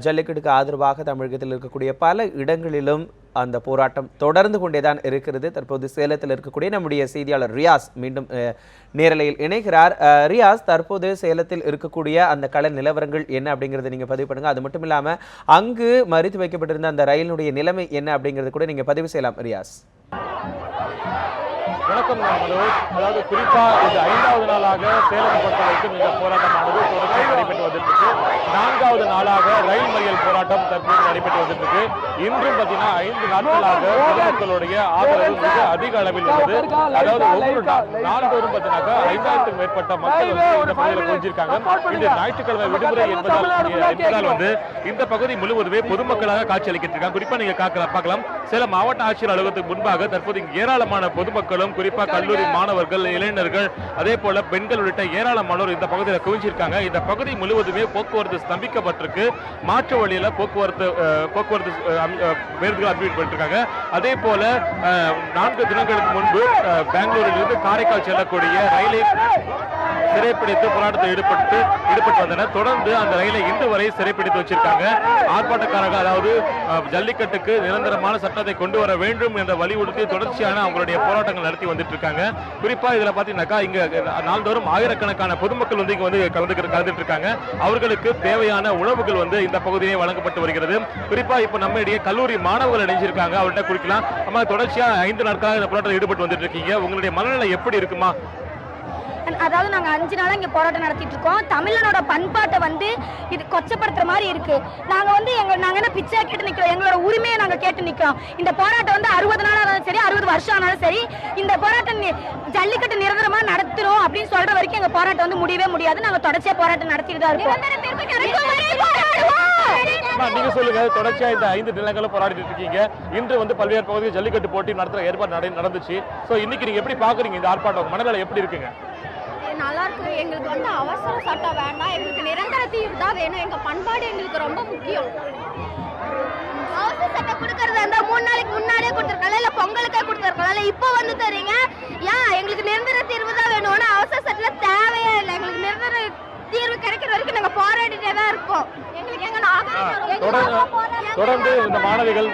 ஜல்லிக்கட்டுக்கு ஆதரவாக தமிழகத்தில் இருக்கக்கூடிய பல இடங்களிலும் அந்த போராட்டம் தொடர்ந்து கொண்டேதான் இருக்கிறது. தற்போது சேலத்தில் இருக்கக்கூடிய நம்முடைய செய்தியாளர் ரியாஸ் மீண்டும் அஹ், நேரலையில் இணைகிறார். அஹ், ரியாஸ் தற்போது சேலத்தில் இருக்கக்கூடிய அந்த கள நிலவரங்கள் என்ன அப்படிங்கறத நீங்க பதிவு பண்ணுங்க. அது மட்டும் இல்லாம அங்கு மறித்து வைக்கப்பட்டிருந்த அந்த ரயிலினுடைய நிலைமை என்ன அப்படிங்கறது கூட நீங்க பதிவு செய்யலாம் ரியாஸ். வணக்கம் நான் மனோஜ். அதாவது குறிப்பா இது ஐந்தாவது நாளாக சேலம் பொறுத்தவரைக்கும் இந்த போராட்டமானது தொடர்ந்து நடைபெற்று வந்துட்டு நான்காவது நாளாக ரயில் மறியல் போராட்டம் தற்போது நடைபெற்று வந்துட்டு இன்றும் பார்த்தீங்கன்னா ஐந்து நாட்களாக பொதுமக்களுடைய ஆதரவு மிக அதிக அளவில் உள்ளது. அதாவது ஒவ்வொரு நாள்தோறும் பார்த்தீங்கன்னாக்கா ஐந்தாயிரத்துக்கும் மேற்பட்ட மக்கள் வந்து இந்த பகுதியில் குவிஞ்சிருக்காங்க. இன்று ஞாயிற்றுக்கிழமை விடுமுறை என்பதால் என்பதால் வந்து இந்த பகுதி முழுவதுமே பொதுமக்களாக காட்சி அளிக்கிட்டு இருக்காங்க குறிப்பா நீங்க பார்க்கலாம். சேலம் மாவட்ட ஆட்சியர் அலுவலகத்துக்கு முன்பாக தற்போது ஏராளமான பொதுமக்களும் குறிப்பா கல்லூரி மாணவர்கள் இளைஞர்கள் அதே போல பெண்கள் உள்ளிட்ட ஏராளமானோர் இந்த பகுதியில் குவிஞ்சிருக்காங்க. இந்த பகுதி முழுவதுமே போக்குவரத்து ஸ்தம்பிக்கப்பட்டிருக்கு. மாற்று வழியில போக்குவரத்து போக்குவரத்து பேருந்துகள் அட்மிட் பண்ணிருக்காங்க. அதே போல நான்கு தினங்களுக்கு முன்பு அஹ், பெங்களூரில் இருந்து காரைக்கால் செல்லக்கூடிய ரயிலை சிறைப்பிடித்து போராட்டத்தில் ஈடுபட்டு ஈடுபட்டு வந்தனர் தொடர்ந்து அந்த ரயிலை இன்று வரை சிறைப்பிடித்து வச்சிருக்காங்க. ஆர்ப்பாட்டக்காரர்கள் அதாவது ஜல்லிக்கட்டுக்கு நிரந்தரமான சட்டத்தை கொண்டு வர வேண்டும் என்ற வலியுறுத்தி தொடர்ச்சியான அவங்களுடைய போராட்டங்கள் நடத்தி வந்துட்டு இருக்காங்க குறிப்பா இதுல பாத்தீங்கன்னாக்கா இங்க நாள்தோறும் ஆயிரக்கணக்கான பொதுமக்கள் வந்து இங்க வந்து கலந்து கலந்துட்டு இருக்காங்க அவர்களுக்கு தேவையான உணவுகள் வந்து இந்த பகுதியிலே வழங்கப்பட்டு வருகிறது. குறிப்பா இப்ப நம்ம இடையே கல்லூரி மாணவர்கள் இணைஞ்சிருக்காங்க. அவர்கிட்ட குறிக்கலாம். நம்ம தொடர்ச்சியா ஐந்து நாட்களாக இந்த போராட்டத்தில் ஈடுபட்டு வந்துட்டு இருக்கீங்க உங்களுடைய மனநிலை எப்படி இருக்குமா? அதாவது நாங்க அஞ்சு நாளா இங்க போராட்டம் நடத்திட்டு இருக்கோம் தமிழனோட பண்பாட்டை வந்து இது கொச்சப்படுத்துற மாதிரி இருக்கு. நாங்க வந்து எங்க நாங்க என்ன பிச்சை கேட்டு நிக்கிறோம்? எங்களோட உரிமையை நாங்க கேட்டு நிக்கிறோம். இந்த போராட்டம் வந்து அறுபது நாள் ஆனாலும் சரி அறுபது வருஷம் ஆனாலும் சரி இந்த போராட்டம் ஜல்லிக்கட்டு நிரந்தரமா நடத்துறோம் அப்படின்னு சொல்ற வரைக்கும் எங்க போராட்டம் வந்து முடியவே முடியாது. நாங்க தொடர்ச்சியா போராட்டம் நடத்திட்டு தான் இருக்கோம். நீங்க சொல்லுங்க. தொடர்ச்சியா இந்த ஐந்து நிலங்களும் போராடிட்டு இருக்கீங்க. இன்று வந்து பல்வேறு பகுதியில் ஜல்லிக்கட்டு போட்டி நடத்துற ஏற்பாடு நட- நடந்துச்சு. சோ இன்னைக்கு நீங்க எப்படி பாக்குறீங்க இந்த ஆர்ப்பாட்டம்? மனநிலை எப்படி இருக்குங்க? நல்லா இருக்கு எங்களுக்கு வந்து அவசர சட்டம் வேண்டாம். எங்களுக்கு நிரந்தர தீர்வு தான் வேணும். எங்க பண்பாடு எங்களுக்கு ரொம்ப முக்கியம். அவசர சட்டம் கொடுக்கறது அந்த மூணு நாளைக்கு முன்னாடியே கொடுத்துருக்கலாம் இல்ல பொங்கலுக்கே கொடுத்துருக்கலாம் இல்ல இப்போ வந்து தரீங்க? ஏன் எங்களுக்கு நிரந்தர தீர்வு தான் வேணும்னு அவசர சட்டம் தேவையே இல்லை. எங்களுக்கு நிரந்தர தீர்வு கிடைக்கிற வரைக்கும் நாங்க போராடிட்டே தான் இருப்போம் எங்களுக்கு எங்க நாகரிகம் எங்க தொடர்ந்து தொடர்ந்து இந்த மாணவிகள்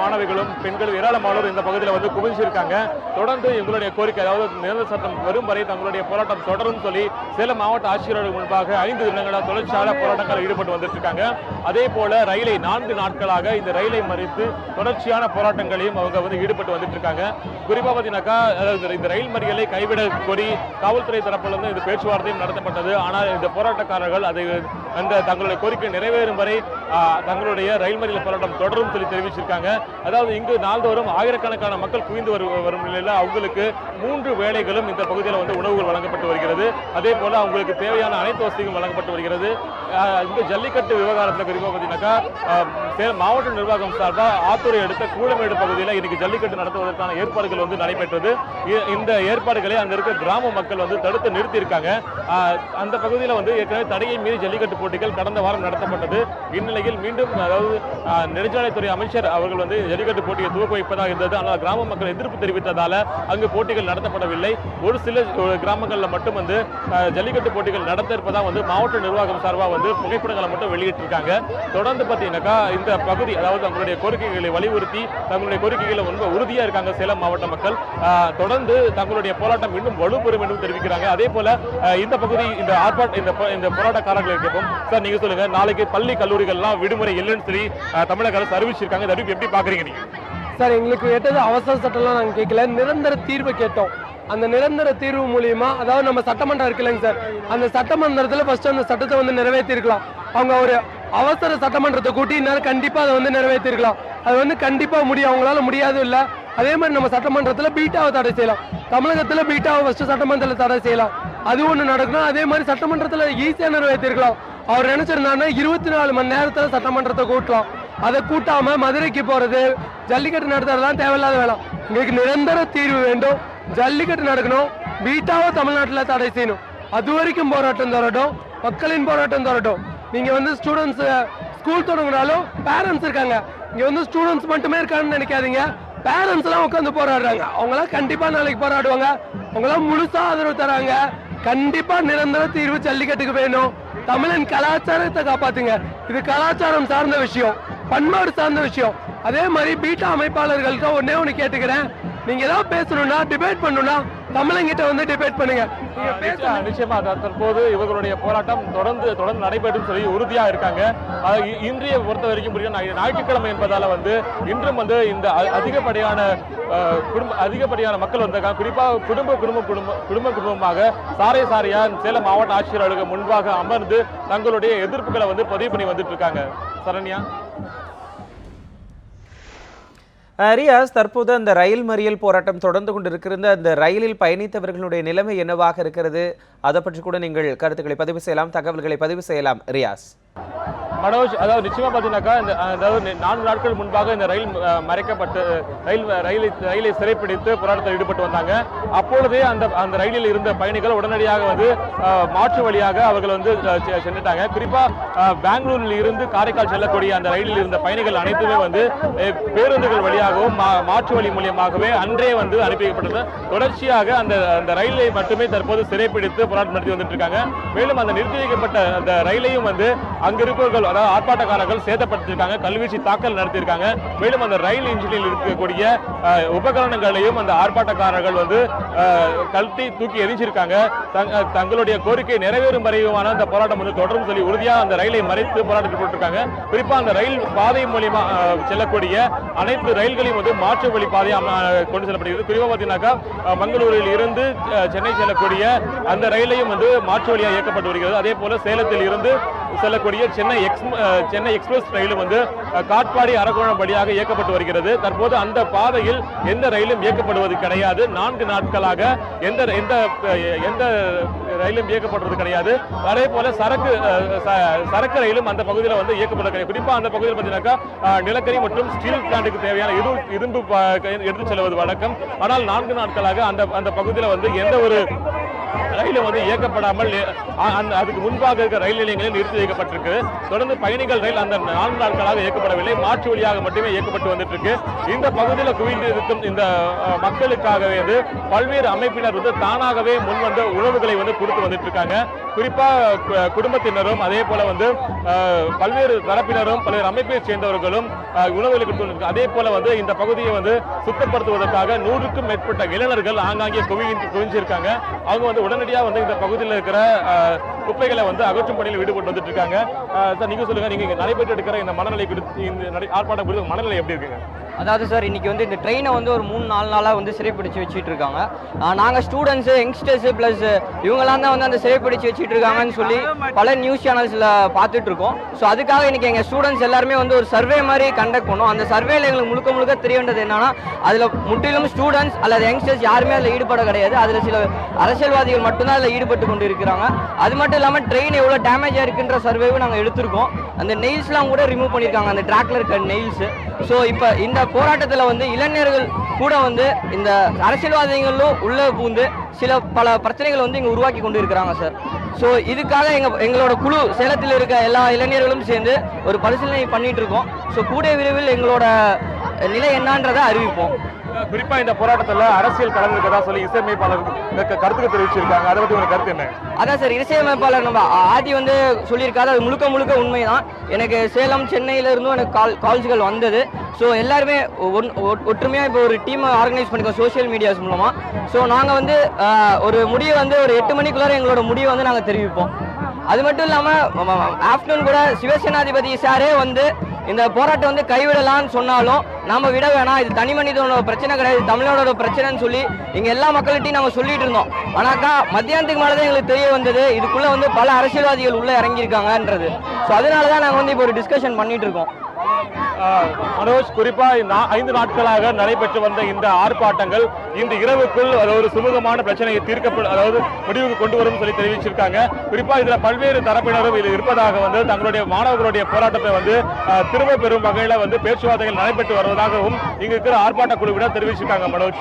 மாணவிகளும் பெண்கள் ஏராளமானோர் இந்த பகுதியில் வந்து குவிஞ்சிருக்காங்க. தொடர்ந்து எங்களுடைய கோரிக்கை அதாவது நிரந்தர சட்டம் வரும் வரை தங்களுடைய போராட்டம் தொடரும் சொல்லி சேலம் மாவட்ட ஆட்சியர்களுக்கு முன்பாக ஐந்து தினங்களாக தொழிற்சாலை போராட்டங்களில் ஈடுபட்டு வந்துட்டு இருக்காங்க. அதே போல ரயிலை நான்கு நாட்களாக இந்த ரயிலை மறித்து தொடர்ச்சியான போராட்டங்களையும் அவங்க வந்து ஈடுபட்டு வந்துட்டு இருக்காங்க குறிப்பா பார்த்தீங்கன்னாக்கா அதாவது இந்த ரயில் மறியலை கைவிட கோரி காவல்துறை தரப்பில் இருந்து இந்த பேச்சுவார்த்தையும் நடத்தப்பட்டது. ஆனால் இந்த போராட்டக்காரர்கள் அதை அந்த தங்களுடைய கோரிக்கை நிறைவேறும் வரை தங்களுடைய ரயில் மறியல் போராட்டம் தொடரும் சொல்லி தெரிவிச்சிருக்காங்க. அதாவது இங்கு நாள்தோறும் ஆயிரக்கணக்கான மக்கள் குவிந்து வரும் வரும் அவங்களுக்கு மூன்று வேலைகளும் இந்த பகுதியில் வந்து உணவுகள் வழங்கப்பட்டு வருகிறது. அதே போல அவங்களுக்கு தேவையான அனைத்து வசதிகளும் வழங்கப்பட்டு வருகிறது. இந்த ஜல்லிக்கட்டு விவகாரத்தில் குறிப்பாக பார்த்தீங்கன்னாக்கா மாவட்ட நிர்வாகம் சார்பாக ஆத்தூரை அடுத்த கூழமேடு பகுதியில் இன்னைக்கு ஜல்லிக்கட்டு நடத்துவதற்கான ஏற்பாடுகள் வந்து நடைபெற்றது. இந்த ஏற்பாடுகளை அங்க இருக்க கிராம மக்கள் வந்து தடுத்து நிறுத்தியிருக்காங்க. அந்த பகுதியில் வந்து ஏற்கனவே தடையை மீறி ஜல்லிக்கட்டு போட்டிகள் கடந்த வாரம் நடத்தப்பட்டது. நிலையில் மீண்டும் அதாவது நெடுஞ்சாலைத்துறை அமைச்சர் அவர்கள் வந்து ஜல்லிக்கட்டு போட்டியை துவக்க வைப்பதாக இருந்தது. ஆனால் கிராம மக்கள் எதிர்ப்பு தெரிவித்ததால அங்கு போட்டிகள் நடத்தப்படவில்லை. ஒரு சில கிராமங்களில் மட்டும் வந்து ஜல்லிக்கட்டு போட்டிகள் நடத்த இருப்பதாக வந்து மாவட்ட நிர்வாகம் சார்பாக வந்து புகைப்படங்களை மட்டும் வெளியிட்டிருக்காங்க. தொடர்ந்து பார்த்தீங்கன்னாக்கா இந்த பகுதி அதாவது தங்களுடைய கோரிக்கைகளை வலியுறுத்தி தங்களுடைய கோரிக்கைகளை ரொம்ப உறுதியாக இருக்காங்க சேலம் மாவட்ட மக்கள். தொடர்ந்து தங்களுடைய போராட்டம் இன்னும் வலுப்பெறும் என்றும் தெரிவிக்கிறாங்க. அதே போல இந்த பகுதி இந்த ஆர்ப்பாட்ட இந்த போ- இந்த போராட்டக்காரர்கள் சார் நீங்க சொல்லுங்க. நாளைக்கு பள்ளி கல்லூரிகள்லாம் விடுமுறை இல்லைன்னு சொல்லி தமிழக அரசு அறிவிச்சிருக்காங்க. இந்த அறிவிப்பு எப்படி பாக்குறீங்க நீங்க? சார் எங்களுக்கு கேட்டது அவசர சட்டம்லாம் நாங்கள் கேட்கல. நிரந்தர தீர்வு கேட்டோம். அந்த நிரந்தர தீர்வு மூலியமா அதாவது நம்ம சட்டமன்றம் இருக்குல்லங்க சார். அந்த சட்டமன்றத்தில் ஃபர்ஸ்ட் அந்த சட்டத்தை வந்து நிறைவேற்றிருக்கலாம். அவங்க ஒரு அவசர சட்டமன்றத்தை கூட்டி இந்நேரம் கண்டிப்பா அதை வந்து நிறைவேற்றிருக்கலாம். அது வந்து கண்டிப்பா முடியும். அவங்களால முடியாது இல்ல. அதே மாதிரி நம்ம சட்டமன்றத்தில் பீட்டாவை தடை செய்யலாம். தமிழகத்தில் பீட்டாவை ஃபர்ஸ்ட் சட்டமன்றத்தில் தடை செய்யலாம். அது ஒன்று நடக்கணும் அதே மாதிரி சட்டமன்றத்தில் ஈஸியாக நிறைவேற்றிருக்கலாம். அவர் நினைச்சிருந்தாருன்னா இருபத்தி நாலு மணி நேரத்தில் சட்டமன்றத்தை கூட்டலாம் அதை கூட்டாம மதுரைக்கு போறது ஜல்லிக்கட்டு நடத்துறதுலாம் தேவையில்லாத வேலை. எங்களுக்கு நிரந்தர தீர்வு வேண்டும். ஜல்லிக்கட்டு நடக்கணும். வீட்டாவோ தமிழ்நாட்டில் தடை செய்யணும். அது வரைக்கும் போராட்டம் தொடரட்டும். மக்களின் போராட்டம் தொடரட்டும். நீங்க வந்து ஸ்டூடெண்ட்ஸ் ஸ்கூல் தொடங்கினாலும் பேரண்ட்ஸ் இருக்காங்க. இங்க வந்து ஸ்டூடெண்ட்ஸ் மட்டுமே இருக்காங்கன்னு நினைக்காதீங்க. பேரண்ட்ஸ் எல்லாம் உட்காந்து போராடுறாங்க. அவங்களாம் கண்டிப்பா நாளைக்கு போராடுவாங்க. அவங்களாம் முழுசா ஆதரவு தராங்க. கண்டிப்பா நிரந்தர தீர்வு ஜல்லிக்கட்டுக்கு வேணும். தமிழன் கலாச்சாரத்தை காப்பாத்துங்க. இது கலாச்சாரம் சார்ந்த விஷயம். பண்பாடு சார்ந்த விஷயம். அதே மாதிரி பீட்டா அமைப்பாளர்கள்ட்ட ஒன்னே ஒண்ணு கேட்டுக்கிறேன். நீங்க ஏதாவது பேசணும்னா டிபேட் பண்ணணும்னா தமிழங்கிட்ட வந்து டிபேட் பண்ணுங்க. நிச்சயமா, தற்போது இவர்களுடைய போராட்டம் தொடர்ந்து தொடர்ந்து நடைபெறும் சொல்லி உறுதியா இருக்காங்க. இன்றைய பொறுத்த வரைக்கும் புரியும் ஞாயிற்றுக்கிழமை என்பதால வந்து இன்றும் வந்து இந்த அதிகப்படியான குடும்ப அதிகப்படியான மக்கள் வந்திருக்காங்க. குறிப்பாக குடும்ப குடும்ப குடும்ப குடும்ப குடும்பமாக சாரை சாரையா சேலம் மாவட்ட ஆட்சியர் அலுவலகம் முன்பாக அமர்ந்து தங்களுடைய எதிர்ப்புகளை வந்து பதிவு பண்ணி வந்துட்டு இருக்காங்க. சரண்யா? ரியாஸ் தற்போது அந்த ரயில் மறியல் போராட்டம் தொடர்ந்து கொண்டிருக்கிற அந்த ரயிலில் பயணித்தவர்களுடைய நிலைமை என்னவாக இருக்கிறது? அதை பற்றி கூட நீங்கள் கருத்துக்களை பதிவு செய்யலாம் தகவல்களை பதிவு செய்யலாம். ரியாஸ் மனோஜ் அதாவது நிச்சயமா பாத்தீங்கன்னாக்கா இந்த அதாவது நான்கு நாட்கள் முன்பாக இந்த ரயில் மறைக்கப்பட்டு ரயில் ரயிலை ரயிலை சிறைப்பிடித்து போராட்டத்தில் ஈடுபட்டு வந்தாங்க. அப்பொழுதே அந்த அந்த ரயிலில் இருந்த பயணிகள் உடனடியாக வந்து மாற்று வழியாக அவர்கள் வந்து சென்றுட்டாங்க. குறிப்பா பெங்களூரில் இருந்து காரைக்கால் செல்லக்கூடிய அந்த ரயிலில் இருந்த பயணிகள் அனைத்துமே வந்து பேருந்துகள் வழியாகவும் மா- மாற்று வழி மூலியமாகவே அன்றே வந்து அனுப்பி வைக்கப்பட்டது தொடர்ச்சியாக அந்த அந்த ரயிலை மட்டுமே தற்போது சிறைப்பிடித்து போராட்டம் நடத்தி வந்துட்டு இருக்காங்க. மேலும் அந்த நிறுத்தி வைக்கப்பட்ட அந்த ரயிலையும் வந்து அங்க இருப்பவர்கள் அதாவது ஆர்ப்பாட்டக்காரர்கள் சேதப்படுத்தியிருக்காங்க கல்வீச்சு தாக்கல் நடத்தியிருக்காங்க. மேலும் அந்த ரயில் இன்ஜினில் இருக்கக்கூடிய உபகரணங்களையும் அந்த ஆர்ப்பாட்டக்காரர்கள் வந்து கழட்டி தூக்கி எரிஞ்சிருக்காங்க தங்- தங்களுடைய கோரிக்கை நிறைவேறும் வரையுமான அந்த போராட்டம் வந்து தொடரும் சொல்லி உறுதியாக அந்த ரயிலை மறைத்து போராட்டத்தில் போட்டிருக்காங்க. குறிப்பா அந்த ரயில் பாதை மூலியமா செல்லக்கூடிய அனைத்து ரயில்களையும் வந்து மாற்று வழி பாதையா கொண்டு செல்லப்படுகிறது. குறிப்பாக பார்த்தீங்கன்னாக்கா மங்களூரில் இருந்து சென்னை செல்லக்கூடிய அந்த ரயிலையும் வந்து மாற்று வழியாக இயக்கப்பட்டு வருகிறது. அதே போல சேலத்தில் இருந்து செல்லக்கூடிய சென்னை எக்ஸ் சென்னை எக்ஸ்பிரஸ் ரயிலும் வந்து காட்பாடி அரக்கோணம் வழியாக இயக்கப்பட்டு வருகிறது. தற்போது அந்த பாதையில் எந்த ரயிலும் இயக்கப்படுவது கிடையாது. நான்கு நாட்களாக எந்த எந்த எந்த ரயிலும் இயக்கப்படுறது கிடையாது. அதே போல சரக்கு ச- சரக்கு ரயிலும் அந்த பகுதியில் வந்து இயக்கப்படுறது கிடையாது. குறிப்பாக அந்த பகுதியில் பார்த்தீங்கன்னாக்கா நிலக்கரி மற்றும் ஸ்டீல் பிளான்ட்டுக்கு தேவையான இரு இரும்பு ப- எடுத்து செல்வது வழக்கம். ஆனால் நான்கு நாட்களாக அந்த அந்த பகுதியில் வந்து எந்த ஒரு ரயிலும் வந்து இயக்கப்படாமல் அந்த அதுக்கு முன்பாக இருக்க ரயில் நிலையங்களில் நிறுத்தி வைக்கப்பட்டிருக்கு. தொடர்ந்து பயணிகள் ரயில் அந்த நான்கு நாட்களாக இயக்கப்படவில்லை. மாற்று வழியாக மட்டுமே இயக்கப்பட்டு வந்துட்டு இருக்கு இந்த பகுதியில் குவிந்து இருக்கும் இந்த மக்களுக்காகவே வந்து பல்வேறு அமைப்பினர் வந்து தானாகவே முன்வந்து உணவுகளை வந்து கொடுத்து வந்துட்டு இருக்காங்க குறிப்பா குடும்பத்தினரும் அதே போல வந்து பல்வேறு தரப்பினரும் பல்வேறு அமைப்பை சேர்ந்தவர்களும் உணவுகளை கொடுத்து அதே போல வந்து இந்த பகுதியை வந்து சுத்தப்படுத்துவதற்காக நூறுக்கும் மேற்பட்ட இளைஞர்கள் ஆங்காங்கே குவிஞ்சிருக்காங்க. அவங்க வந்து உடனடியா வந்து இந்த பகுதியில் இருக்கிற குப்பைகளை வந்து அகற்றும் பணியில் ஈடுபட்டு வந்துட்டு இருக்காங்க. சார் நீங்க சொல்லுங்க நீங்க இங்க நடைபெற்று இருக்கிற இந்த மனநிலை குறித்து இந்த ஆர்ப்பாட்டம் குறித்து மனநிலை எப்படி இருக்குங்க? அதாவது சார் இன்னைக்கு வந்து இந்த ட்ரெயினை வந்து ஒரு மூணு நாலு நாளாக வந்து சிறைப்பிடிச்சு வச்சுட்டு இருக்காங்க. நாங்கள் ஸ்டூடெண்ட்ஸு யங்ஸ்டர்ஸு ப்ளஸ் இவங்கெல்லாம் தான் வந்து அந்த சிறைப்பிடிச்சு வச்சுட்டு இருக்காங்கன்னு சொல்லி பல நியூஸ் சேனல்ஸில் பார்த்துட்டு இருக்கோம். ஸோ அதுக்காக இன்னைக்கு எங்கள் ஸ்டூடெண்ட்ஸ் எல்லாருமே வந்து ஒரு சர்வே மாதிரி கண்டக்ட் பண்ணோம். அந்த சர்வேல எங்களுக்கு முழுக்க முழுக்க தெரிய வேண்டியது என்னன்னா அதில் முற்றிலும் ஸ்டூடெண்ட்ஸ் அல்லது யங்ஸ்டர்ஸ் யாருமே அதில் ஈடுபட கிடையாது. அதில் சில அரசியல்வாதிகள் மட்டும்தான் அதில் ஈடுபட்டு கொண்டு இருக்கிறாங்க அது மட்டும் இல்லாமல் ட்ரெயின் எவ்வளோ டேமேஜாக இருக்குன்ற சர்வேவும் நாங்கள் எடுத்திருக்கோம். அந்த நெயில்ஸ்லாம் கூட ரிமூவ் பண்ணியிருக்காங்க அந்த ட்ராக்ல இருக்க நெயில்ஸ் ஸோ இப்போ இந்த போராட்டத்தில் வந்து இளைஞர்கள் கூட வந்து இந்த அரசியல்வாதிகளும் உள்ளே பூந்து சில பல பிரச்சனைகள் வந்து இங்கே உருவாக்கி கொண்டு இருக்கிறாங்க சார் ஸோ இதுக்காக எங்கள் எங்களோட குழு சேலத்தில் இருக்க எல்லா இளைஞர்களும் சேர்ந்து ஒரு பரிசீலனை பண்ணிட்டு இருக்கோம். ஸோ கூடிய விரைவில் எங்களோட நிலை என்னன்றதை அறிவிப்போம். குறிப்பா இந்த போராட்டத்துல அரசியல் கலந்துருக்கதா சொல்லி இசையமைப்பாளர் கருத்துக்கு தெரிவிச்சிருக்காங்க. அதை பத்தி உங்க கருத்து என்ன? அதான் சார் இசையமைப்பாளர் நம்ம ஆதி வந்து சொல்லியிருக்காரு. அது முழுக்க முழுக்க உண்மைதான். எனக்கு சேலம் சென்னையில இருந்தும் எனக்கு கால் கால்ஸ்கள் வந்தது. ஸோ எல்லாருமே ஒன்- ஒ- ஒற்றுமையா இப்போ ஒரு டீமை ஆர்கனைஸ் பண்ணிக்கோம் சோஷியல் மீடியாஸ் மூலமா. ஸோ நாங்கள் வந்து ஒரு முடிவை வந்து ஒரு எட்டு மணிக்குள்ளார எங்களோட முடிவை வந்து நாங்கள் தெரிவிப்போம். அது மட்டும் இல்லாமல் ஆஃப்டர்நூன் கூட சிவசேனாதிபதி சாரே வந்து இந்த போராட்டம் வந்து கைவிடலாம்னு சொன்னாலும் நம்ம விட வேணாம். இது தனி மனிதனோட பிரச்சனை கிடையாது. தமிழோட பிரச்சனைன்னு சொல்லி இங்கே எல்லா மக்கள்கிட்டையும் நாங்கள் சொல்லிட்டு இருந்தோம். ஆனாக்கா மத்தியானத்துக்கு மேலே தான் எங்களுக்கு தெரிய வந்தது. இதுக்குள்ளே வந்து பல அரசியல்வாதிகள் உள்ளே இறங்கியிருக்காங்கன்றது. ஸோ அதனால தான் நாங்கள் வந்து இப்போ ஒரு டிஸ்கஷன் பண்ணிட்டு இருக்கோம். மனோஜ் குறிப்பா ஐந்து நாட்களாக நடைபெற்று வந்த இந்த ஆர்ப்பாட்டங்கள் இந்த இரவுக்குள் அது ஒரு சுமூகமான பிரச்சனையை தீர்க்கப்படும் அதாவது முடிவுக்கு கொண்டு வரும் சொல்லி தெரிவிச்சிருக்காங்க. குறிப்பா இதுல பல்வேறு தரப்பினரும் இது இருப்பதாக வந்து தங்களுடைய மாணவர்களுடைய போராட்டத்தை வந்து திரும்ப பெறும் வகையில வந்து பேச்சுவார்த்தைகள் நடைபெற்று வருவதாகவும் இங்க இருக்கிற ஆர்ப்பாட்ட குழுவினர் தெரிவிச்சிருக்காங்க மனோஜ்.